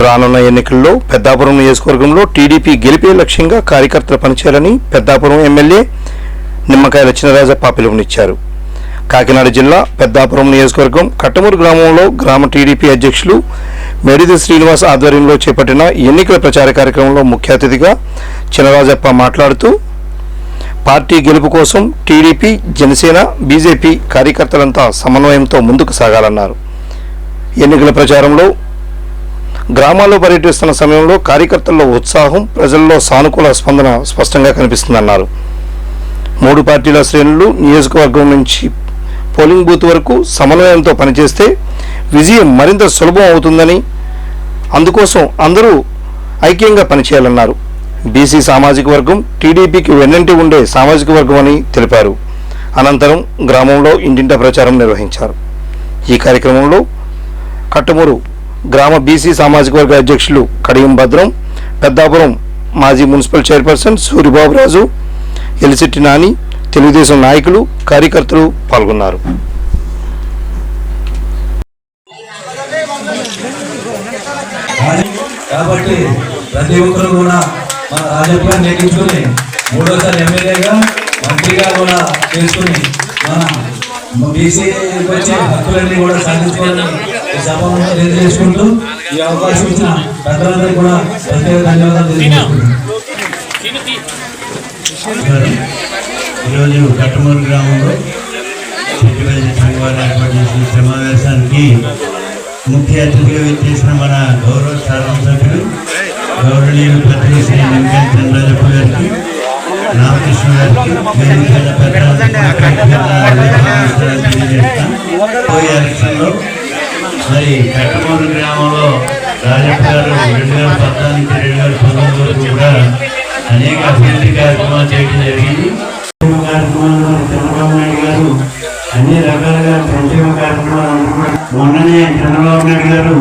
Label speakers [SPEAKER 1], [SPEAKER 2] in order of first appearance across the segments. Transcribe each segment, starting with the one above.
[SPEAKER 1] రానున్న ఎన్నికల్లో పెద్దాపురం నియోజకవర్గంలో టీడీపీ గెలిపే లక్ష్యంగా కార్యకర్తలు పనిచేయాలని పెద్దాపురం ఎమ్మెల్యే నిమ్మకాయల చినరాజప్ప పిలుపునిచ్చారు కాకినాడ జిల్లా పెద్దాపురం నియోజకవర్గం కట్టమూరు గ్రామంలో గ్రామ టీడీపీ అధ్యక్షులు మెడిది శ్రీనివాస్ ఆధ్వర్యంలో చేపట్టిన ఎన్నికల ప్రచార కార్యక్రమంలో ముఖ్య అతిథిగా చినరాజప్ప మాట్లాడుతూ పార్టీ గెలుపు కోసం టీడీపీ జనసేన బీజేపీ కార్యకర్తలంతా సమన్వయంతో ముందుకు సాగాలన్నారు. ఎన్నికల ప్రచారంలో గ్రామాల్లో పర్యటిస్తున్న సమయంలో కార్యకర్తల్లో ఉత్సాహం ప్రజల్లో సానుకూల స్పందన స్పష్టంగా కనిపిస్తుందన్నారు. మూడు పార్టీల శ్రేణులు నియోజకవర్గం నుంచి పోలింగ్ బూత్ వరకు సమన్వయంతో పనిచేస్తే విజయం మరింత సులభం అవుతుందని అందుకోసం అందరూ ఐక్యంగా పనిచేయాలన్నారు. బీసీ సామాజిక వర్గం టీడీపీకి వెన్నంటి ఉండే సామాజిక వర్గం అని తెలిపారు. అనంతరం గ్రామంలో ఇంటింటా ప్రచారం నిర్వహించారు. ఈ కార్యక్రమంలో కట్టమూరు గ్రామ బీసీ సామాజిక వర్గ అధ్యక్షులు కడియం భద్రం పెద్దాపురం మాజీ మున్సిపల్ చైర్పర్సన్ సూరిబాబురాజు ఎలిసిట్టి నాని తెలుగుదేశం నాయకులు కార్యకర్తలు పాల్గొన్నారు.
[SPEAKER 2] కాబట్టి ప్రతి ఒక్కరు కూడా మన రాజప్పాన్ని నెగ్గించుకుని మూడోసారి ఎమ్మెల్యేగా మంత్రిగా కూడా చేసుకుని మన బీసీ వచ్చే హక్కులన్నీ కూడా సాధించుకోవాలని ఈ తెలియజేసుకుంటూ ఈ అవకాశం ఇచ్చిన కూడా ప్రత్యేక ధన్యవాదాలు
[SPEAKER 3] ఈరోజు కట్టమూరు గ్రామంలో పెట్టుబడి సంఘాలు ఏర్పాటు చేసిన సమావేశానికి ముఖ్య అతిథిగా వచ్చేసిన మన గౌరవ శాసనసభ్యులు గౌరవనీయులు పత్రి శ్రీ వెంకయ్య చంద్రజప్ప గారికి రామకృష్ణ గారికి పోయే ఎలక్షన్లో మరి కట్టమూరు గ్రామంలో రాజప్ప గారు రెండు వేల పద్నాలుగు నుంచి రెండు వేల పంతొమ్మిది వరకు కూడా అనేక అభివృద్ధి కార్యక్రమాలు చేయడం జరిగింది. సంక్షేమ కార్యక్రమాలు చంద్రబాబు నాయుడు గారు అన్ని రకాలుగా సంక్షేమ కార్యక్రమాలు మొన్ననే చంద్రబాబు నాయుడు గారు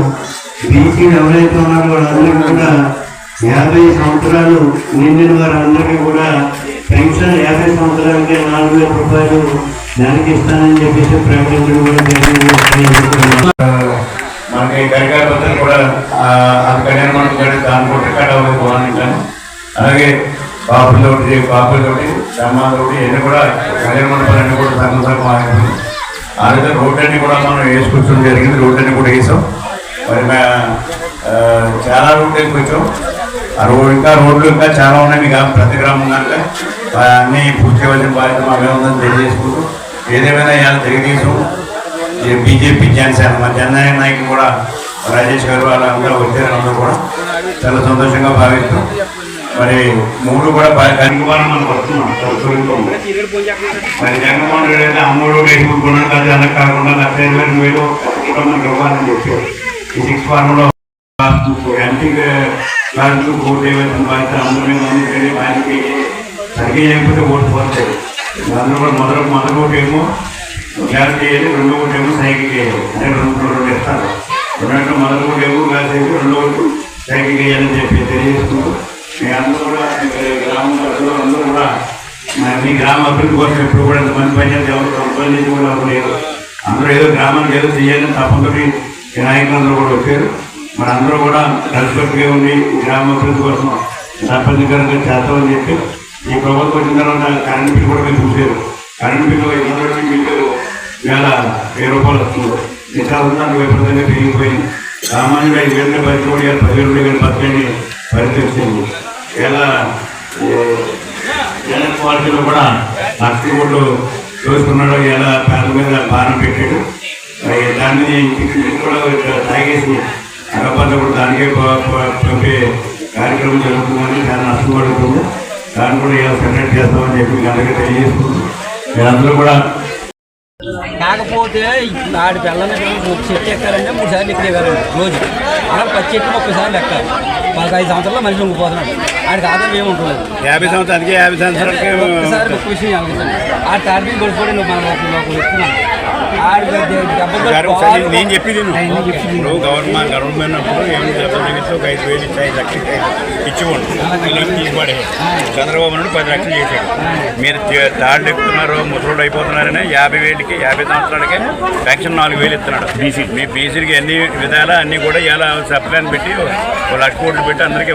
[SPEAKER 3] బీసీలు ఎవరైతే ఉన్నారో వాళ్ళందరికీ కూడా యాభై సంవత్సరాలు నిండిన వారందరికీ కూడా పెన్షన్ యాభై సంవత్సరాలకి నాలుగు వేల రూపాయలు నెలకి ఇస్తానని చెప్పేసి ప్రకటించడం కూడా జరిగింది.
[SPEAKER 4] మనకి గరికాపత్రం కూడా ఆ, అది కళ్యాణ మండపం కానీ దాని కూడా రికార్డ్ అవ్వలేదు బాగుంటాను అలాగే బాపులతోటి బాపులతోటి గ్రామాలతోటి ఇవన్నీ కూడా కళ్యాణ మండపాలన్నీ కూడా సగం సగం ఆగిపోయింది ఆ విధంగా రోడ్డు అన్ని కూడా మనం వేసుకొచ్చడం జరిగింది రోడ్ అన్ని కూడా వేసాం. మరి చాలా రోడ్లు వేసుకొచ్చాం ఆ రోడ్ ఇంకా రోడ్లు ఇంకా చాలా ఉన్నాయి మీ ప్రతి గ్రామం కనుక. అన్నీ పూర్తి చేయవలసిన బాధ్యత మాకే ఉందని తెలియజేసుకుంటూ. ఏదేమైనా ఇవాళ తెలియజేసాం బీజేపీ జనసేన మా జననాయక నాయకులు కూడా రాజేష్ గారు వాళ్ళందరూ వచ్చారందరూ కూడా చాలా సంతోషంగా భావిస్తాం మరి మూడు కూడా కనుగోవాలని మనం వస్తున్నాం మరి జగన్మోహన్ రెడ్డి అయితే అమ్మోడు రేపు గుణం కాదు అలా కాకుండా లక్ష ఇరవై రెండు వేలు మనకు ఇవ్వాలని చెప్పారు. ఈ సిక్స్ ఫార్మ్లో ఎంపీ క్లాసులు ఓటు వేయవలసిన బాధ్యత అందరూ మీద ఆయనకి సరిగ్గా చేయకపోతే ఓటు పోతాయి అందరూ కూడా మొదటి మొదటి ఓటు ఏమో గ్యాస్ చేయాలి రెండో ఒకటి ఏమో సైకిల్ చేయాలి అంటే రెండు రెండు ఇస్తాను రెండు మొదటి ఒకటి ఏమో గ్యాస్ చేసి రెండో ఓటు సైకిల్ చేయాలని చెప్పి తెలియజేసుకుంటూ మీ అందరూ కూడా మీ ప్రజలు అందరూ కూడా మీ గ్రామ అభివృద్ధి కోసం ఎప్పుడు కూడా మంచి పనిచేసి ఎవరు సంపాదించి కూడా లేదు అందరూ ఏదో గ్రామానికి ఏదో చేయాలని తప్పకుండా నాయకులందరూ కూడా వచ్చారు. మరి అందరూ కూడా కలిసికట్టుగా ఉండి గ్రామ అభివృద్ధి కోసం తప్పనిసరిగా చేస్తామని చెప్పి ఈ ప్రభుత్వం వచ్చిన తర్వాత కరెంట్ బిల్లు కూడా మీరు చూసారు కరెంట్ బిల్లు ఇరవై బిల్లు వేల వెయ్యి రూపాయలు వస్తుంది. నిత్యావసరానికి విపరీతంగా పెరిగిపోయింది సామాన్యుడు ఐదు వేల పరిస్థితి కూడా ఇవాళ పదివేల రూపాయలు బతకండి పరిస్థితి వచ్చింది. ఇలా పార్టీలో కూడా లక్ష కోట్లు చూసుకున్నాడు ఇలా పేద మీద భారం పెట్టాడు. దాన్ని కూడా తాగేసి అగపాత కూడా దానికే ప- పంపే కార్యక్రమం జరుగుతుందని చాలా నష్టం పడుతుంది దాన్ని కూడా ఇలా సెపరేట్ చేస్తామని చెప్పి మీకు అందరికీ తెలియజేస్తుంది మీరందరూ కూడా
[SPEAKER 5] కాకపోతే ఆడి పిల్లల్ని ఒక చెట్టు ఎక్కాలంటే మూడు సార్లు ఎక్కగలండి రోజు. అలా పది చెట్టు సార్లు ఎక్కాలి. ఐదు సంవత్సరాలు మనిషి ఉండిపోతున్నాడు. ఆడికి ఆదాయం ఏమి ఉంటుంది?
[SPEAKER 4] యాభై సంవత్సరాలకి యాభై సంవత్సరాలకి
[SPEAKER 5] ఒక్కసారి ఒక్క విషయం ఆలోచించండి. ఆ టార్గెట్ కొడుకోవడం నువ్వు మన ఒక ఒక వ్యక్తున్నాను
[SPEAKER 3] ఒకసారి నేను చెప్పేది. ఇప్పుడు గవర్నమెంట్ గవర్నమెంట్ అప్పుడు ఏం దెబ్బ తగిలితే ఒక ఐదు వేలు ఇచ్చి ఐదు లక్షలు ఇచ్చేవాడు వీళ్ళకి తీసిపడే చంద్రబాబు నాయుడు పది లక్షలు చేశాడు. మీరు తాళ్ళు ఎక్కుతున్నారు ముసలోడు అయిపోతున్నారని యాభై వేలకి యాభై సంవత్సరాలకి పెన్షన్ నాలుగు వేలు ఇస్తున్నాడు. బీసీ మీ బీసీకి అన్ని విధాలా అన్ని కూడా ఇలా సప్లైన్ పెట్టి ఒక లక్ష కోట్లు పెట్టి అందరికీ